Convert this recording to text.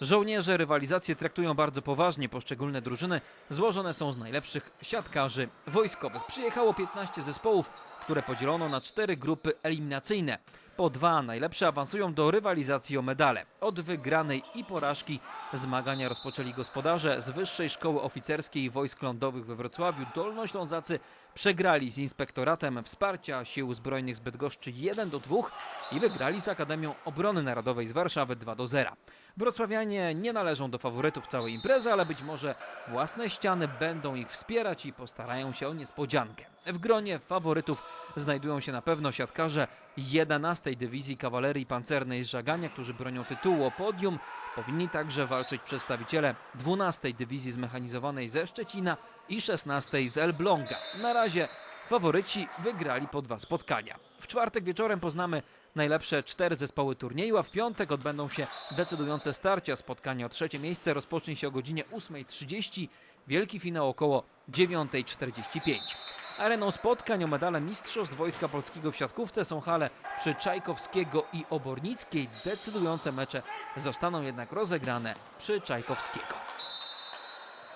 Żołnierze rywalizację traktują bardzo poważnie. Poszczególne drużyny złożone są z najlepszych siatkarzy wojskowych. Przyjechało 15 zespołów, które podzielono na cztery grupy eliminacyjne. Po dwa najlepsze awansują do rywalizacji o medale. Od wygranej i porażki zmagania rozpoczęli gospodarze z Wyższej Szkoły Oficerskiej Wojsk Lądowych we Wrocławiu. Dolnoślązacy przegrali z Inspektoratem Wsparcia Sił Zbrojnych z Bydgoszczy 1 do 2 i wygrali z Akademią Obrony Narodowej z Warszawy 2 do 0. Wrocławianie nie należą do faworytów całej imprezy, ale być może własne ściany będą ich wspierać i postarają się o niespodziankę. W gronie faworytów znajdują się na pewno siatkarze 11 Dywizji Kawalerii Pancernej z Żagania, którzy bronią tytułu o podium. Powinni także walczyć przedstawiciele 12 Dywizji Zmechanizowanej ze Szczecina i 16 z Elbląga. Na razie faworyci wygrali po dwa spotkania. W czwartek wieczorem poznamy najlepsze cztery zespoły turnieju, a w piątek odbędą się decydujące starcia. Spotkanie o trzecie miejsce rozpocznie się o godzinie 8.30, wielki finał około 9.45. Areną spotkań o medale Mistrzostw Wojska Polskiego w siatkówce są hale przy Czajkowskiego i Obornickiej. Decydujące mecze zostaną jednak rozegrane przy Czajkowskiego.